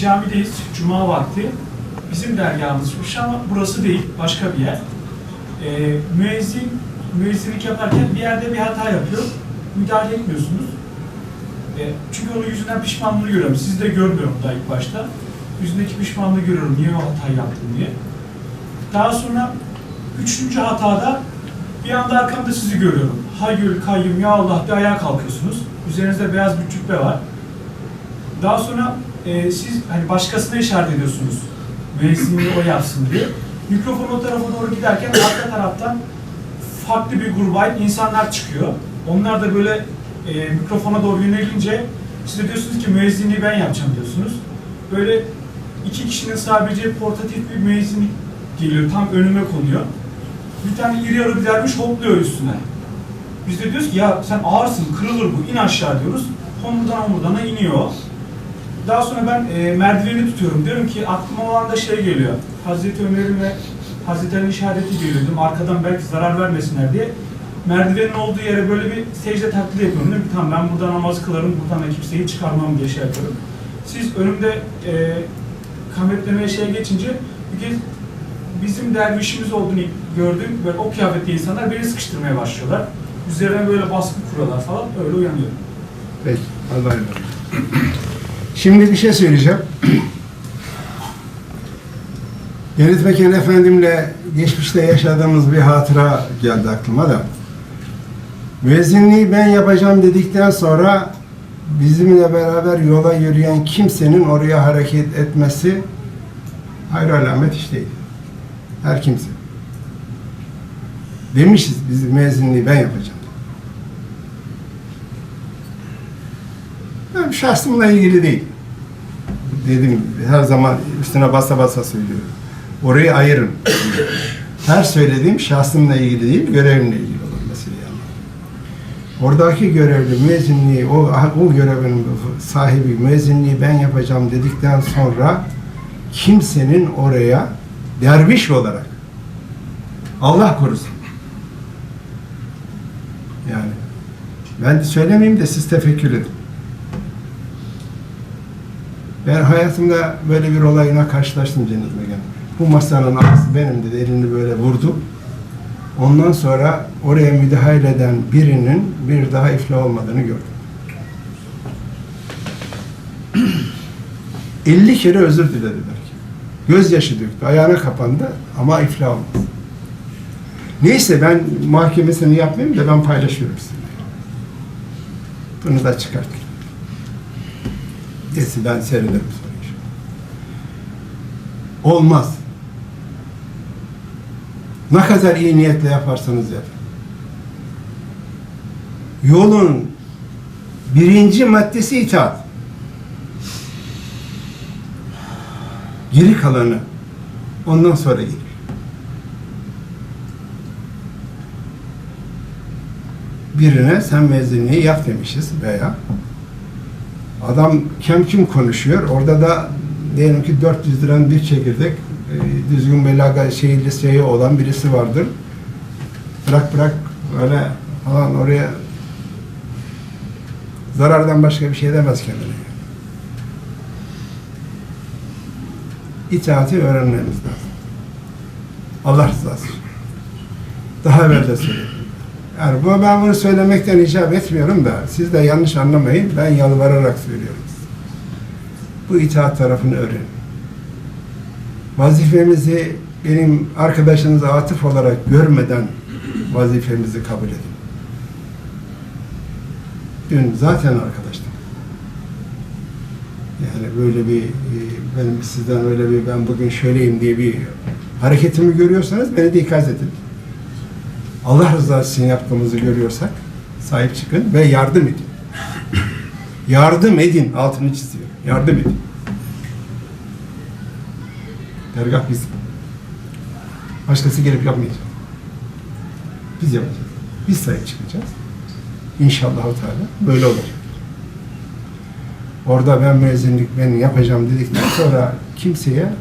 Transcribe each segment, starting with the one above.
camideyiz. Cuma vakti. Bizim dergahımızmış ama burası değil. Başka bir yer. Ee, müezzin müezzinlik yaparken bir yerde bir hata yapıyor. Müdahale etmiyorsunuz. E, çünkü onun yüzünden pişmanlığını görüyorum. Sizi de görmüyorum daha ilk başta. Yüzündeki pişmanlığı görüyorum. Niye o hatayı yaptın diye. Daha sonra üçüncü hatada bir anda arkamda sizi görüyorum. Hayyül kayyum ya Allah diye ayağa kalkıyorsunuz. Üzerinizde beyaz bir cübbe var. Daha sonra e, siz hani başkasına işaret ediyorsunuz. Müezzinliği o yapsın diye. Mikrofon o tarafa doğru giderken arka taraftan farklı bir gruba ait insanlar çıkıyor. Onlar da böyle e, mikrofona doğru yönelince siz de diyorsunuz ki müezzinliği ben yapacağım diyorsunuz. Böyle iki kişinin sadece portatif bir müezzinlik geliyor. Tam önüme konuyor. Bir tane iri yarı bir derviş hopluyor üstüne. Biz de diyoruz ki ya sen ağırsın, kırılır bu, in aşağı diyoruz. Homurdan homurdana iniyor. Daha sonra ben e, merdiveni tutuyorum. Diyorum ki aklıma o anda şey geliyor. Hazreti Ömer'in ve Hazreti Ali'nin işareti geliyor. Diyorum, arkadan belki zarar vermesinler diye. Merdivenin olduğu yere böyle bir secde taklidi yapıyorum. Diyorum ki tamam ben burada namaz kılarım, buradan da kimseyi çıkarmam diye şey yapıyorum. Siz önümde e, kametlemeye şeye geçince bir kez bizim dervişimiz olduğunu gördüm. Böyle o kıyafetli insanlar beni sıkıştırmaya başlıyorlar. Üzerine böyle baskı kuruyorlar falan. Öyle uyanıyorum. Peki. Allah razı olsun. Şimdi bir şey söyleyeceğim. Yeniz Mekan Efendim'le geçmişte yaşadığımız bir hatıra geldi aklıma da. Müezzinliği ben yapacağım dedikten sonra bizimle beraber yola yürüyen kimsenin oraya hareket etmesi hayır alamet iş değil. Her kimse. Demişiz biz müezzinliği ben yapacağım. Ben şahsımla ilgili değil. Dedim her zaman üstüne basa basa söylüyorum. Orayı ayırın. Her söylediğim şahsımla ilgili değil, görevimle ilgili olur mesela. Oradaki görevli müezzinliği, o, o görevin sahibi müezzinliği ben yapacağım dedikten sonra kimsenin oraya derviş olarak Allah korusun. Yani ben söylemeyeyim de siz tefekkür edin. Ben hayatımda böyle bir olayla karşılaştım Cennet Megan. Bu masanın ağzı benim dedi, elini böyle vurdu. Ondan sonra oraya müdahale eden birinin bir daha iflah olmadığını gördüm. 50 kere özür diledi belki. Gözyaşı döktü, ayağına kapandı ama iflah olmaz. Neyse ben mahkemesini yapmayayım da ben paylaşıyorum sizinle. Bunu da çıkartayım. Neyse ben seyrederim sonra. Olmaz. Ne kadar iyi niyetle yaparsanız yapın. Yolun birinci maddesi itaat. Geri kalanı ondan sonra gelir. Birine sen mezuniyet yap demişiz veya Adam kem kim konuşuyor. Orada da diyelim ki 400 liranın bir çekirdek e, düzgün belaga şey listeyi olan birisi vardır. Bırak bırak öyle falan oraya zarardan başka bir şey demez kendine. İtaati öğrenmemiz lazım. Allah rızası için. Daha evvel de söyledim. Yani bu, ben bunu söylemekten icap etmiyorum da siz de yanlış anlamayın. Ben yalvararak söylüyorum. Bu itaat tarafını öğrenin. Vazifemizi benim arkadaşınız atıf olarak görmeden vazifemizi kabul edin. Dün zaten arkadaştım. Yani böyle bir e, benim sizden öyle bir ben bugün şöyleyim diye bir hareketimi görüyorsanız beni de ikaz edin. Allah rızası için yaptığımızı görüyorsak sahip çıkın ve yardım edin. yardım edin. Altını çiziyor. Yardım edin. Dergah bizim. Başkası gelip yapmayacak. Biz yapacağız. Biz sahip çıkacağız. İnşallah Teala böyle olacak. Orada ben müezzinlik ben yapacağım dedikten sonra kimseye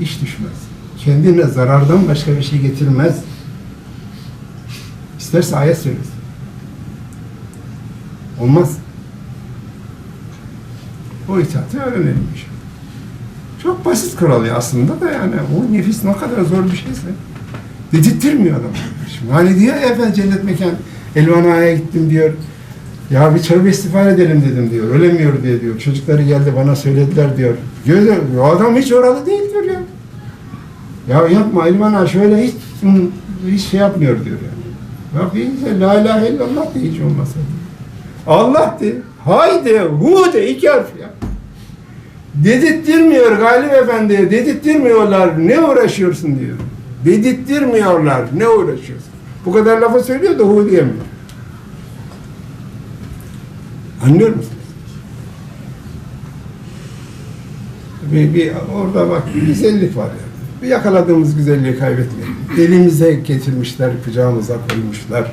iş düşmez. Kendine zarardan başka bir şey getirmez. İsterse ayet söylesin. Olmaz. O itaati öğrenelim inşallah. Çok basit kural ya aslında da yani o nefis ne kadar zor bir şeyse dedirttirmiyor adam. Şimdi hani diyor ya efendim cennet mekan Elvan Ağa'ya gittim diyor. Ya bir tövbe istiğfar edelim dedim diyor. Ölemiyor diye diyor. Çocukları geldi bana söylediler diyor. Göze, o adam hiç oralı değil diyor ya. Ya yapma Elvan Ağa şöyle hiç, hiç şey yapmıyor diyor yani. Bak iyice la ilahe illallah de hiç olmasa. Allah de, haydi, hu de iki harf ya. Dedirttirmiyor Galip Efendi'ye, dedirttirmiyorlar. Ne uğraşıyorsun diyor. Dedirttirmiyorlar. Ne uğraşıyorsun? Bu kadar lafı söylüyor da hu diyemiyor. Anlıyor musunuz? Bir, bir, orada bak bir güzellik var yani. Yakaladığımız güzelliği kaybetmeyelim. Elimize getirmişler, kucağımıza koymuşlar.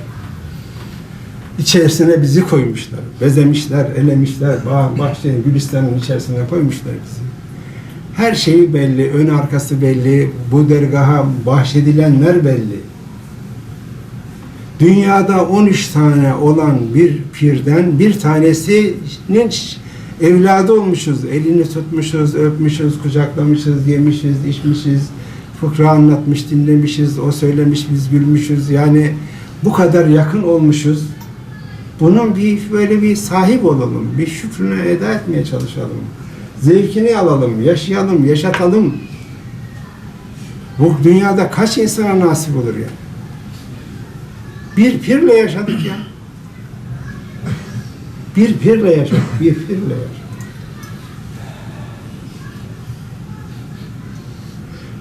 İçerisine bizi koymuşlar. Bezemişler, elemişler, bağ, bahçenin, gülistanın içerisine koymuşlar bizi. Her şeyi belli, ön arkası belli, bu dergaha bahşedilenler belli. Dünyada 13 tane olan bir pirden bir tanesinin evladı olmuşuz. Elini tutmuşuz, öpmüşüz, kucaklamışız, yemişiz, içmişiz. Fıkra anlatmış, dinlemişiz, o söylemiş, biz gülmüşüz. Yani bu kadar yakın olmuşuz. Bunun bir böyle bir sahip olalım, bir şükrünü eda etmeye çalışalım. Zevkini alalım, yaşayalım, yaşatalım. Bu dünyada kaç insana nasip olur ya? Bir pirle yaşadık ya. Bir pirle yaşadık, bir pirle yaşadık.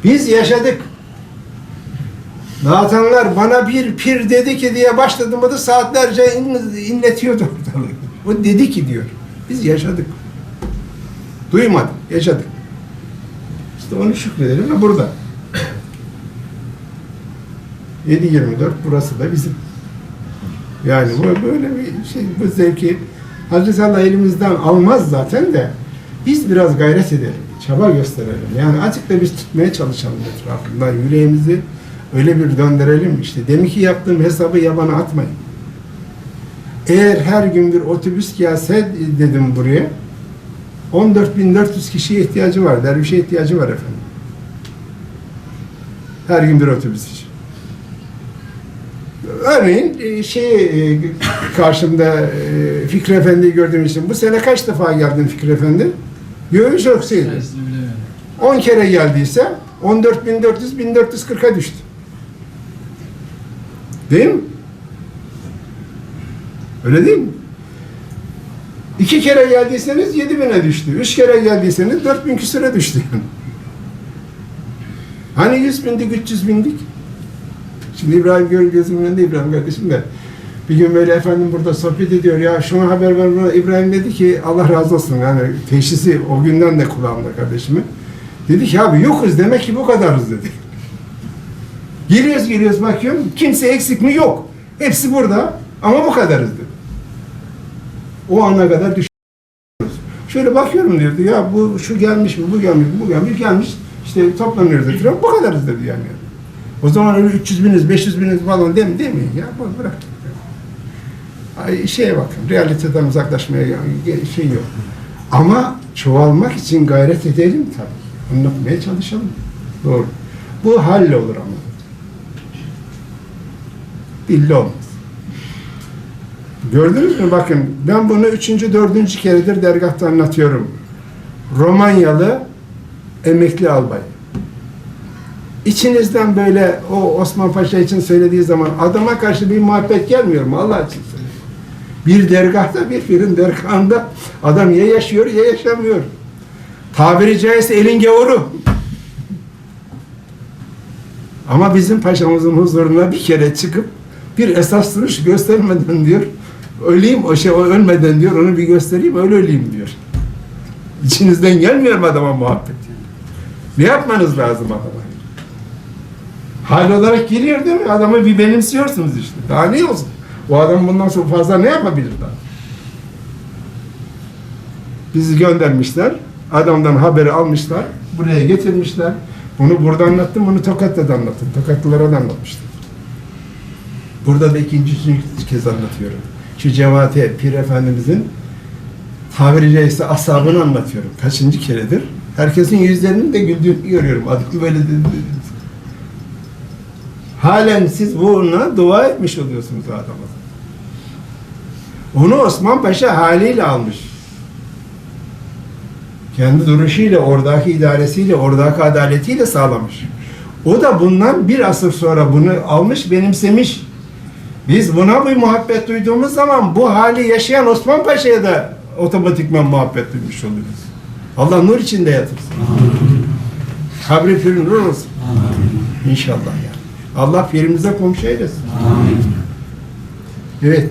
Biz yaşadık. Dağıtanlar bana bir pir dedi ki diye başladım da saatlerce in, inletiyordu ortalığı. O dedi ki diyor. Biz yaşadık. Duymadık, yaşadık. İşte onu şükredelim ve burada. 7-24 burası da bizim. Yani bu böyle bir şey, bu zevki Hazreti Allah elimizden almaz zaten de biz biraz gayret edelim, çaba gösterelim. Yani azıcık da biz tutmaya çalışalım etrafında, yüreğimizi öyle bir döndürelim. İşte deminki yaptığım hesabı yabana atmayın. Eğer her gün bir otobüs gelse dedim buraya, 14.400 kişiye ihtiyacı var, dervişe ihtiyacı var efendim. Her gün bir otobüs için. Örneğin e, şey e, karşımda e, Fikri Efendi'yi gördüğüm için bu sene kaç defa geldin Fikri Efendi? Göğüs bilemiyorum. 10 kere geldiyse 14.400 1440'a düştü. Değil mi? Öyle değil mi? İki kere geldiyseniz 7000'e düştü. Üç kere geldiyseniz 4000 küsüre düştü. Hani 100 bindik, 300 bindik? Şimdi İbrahim gör gözümün önünde İbrahim kardeşim de bir gün böyle efendim burada sohbet ediyor ya şuna haber ver buna. İbrahim dedi ki Allah razı olsun yani teşhisi o günden de kulağımda kardeşimin. Dedi ki abi yokuz demek ki bu kadarız dedi. Geliyoruz geliyoruz bakıyorum kimse eksik mi yok. Hepsi burada ama bu kadarız dedi. O ana kadar düşünüyoruz. Şöyle bakıyorum diyordu ya bu şu gelmiş mi bu gelmiş mi bu gelmiş gelmiş işte toplanıyoruz dedi. Bu kadarız dedi yani. O zaman öyle 300 biniz 500 biniz falan değil mi? Değil mi? Ya bu- bırak. Ay, şeye bakın, realiteden uzaklaşmaya şey yok. Ama çoğalmak için gayret edelim tabii. Anlatmaya çalışalım. Doğru. Bu halle olur ama. Dille olmaz. Gördünüz mü? Bakın ben bunu üçüncü, dördüncü keredir dergahta anlatıyorum. Romanyalı emekli albay. İçinizden böyle o Osman Paşa için söylediği zaman adama karşı bir muhabbet gelmiyor mu Allah için. Bir dergahta bir firin dergahında adam ya yaşıyor ya yaşamıyor. Tabiri caizse elin gavuru. Ama bizim paşamızın huzuruna bir kere çıkıp bir esas duruş göstermeden diyor öleyim o şey o ölmeden diyor onu bir göstereyim öyle öleyim diyor. İçinizden gelmiyor mu adama muhabbet? Ne yapmanız lazım adama? Hal olarak geliyor değil mi? Adamı bir benimsiyorsunuz işte. Daha ne olsun? O adam bundan sonra fazla ne yapabilir daha? Bizi göndermişler. Adamdan haberi almışlar. Buraya getirmişler. Bunu burada anlattım, bunu Tokat'ta da anlattım. Tokatlılara da anlatmıştım. Burada da ikinci, üçüncü kez anlatıyorum. Şu Cevate Pir Efendimizin tabiri caizse asabını anlatıyorum. Kaçıncı keredir? Herkesin yüzlerinin de güldüğünü görüyorum. Adıklı böyle. Halen siz bununla dua etmiş oluyorsunuz o adama. Onu Osman Paşa haliyle almış. Kendi duruşuyla, oradaki idaresiyle, oradaki adaletiyle sağlamış. O da bundan bir asır sonra bunu almış, benimsemiş. Biz buna bir muhabbet duyduğumuz zaman bu hali yaşayan Osman Paşa'ya da otomatikman muhabbet duymuş oluyoruz. Allah nur içinde yatırsın. Kabri pürün nur olsun. İnşallah ya. Allah pirimize komşu eylesin. Evet.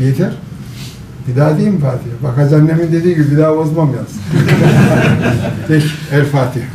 Yeter. Bir daha mi Fatiha? Bak Hacı annemin dediği gibi bir daha bozmam yalnız. Peki. El Fatiha.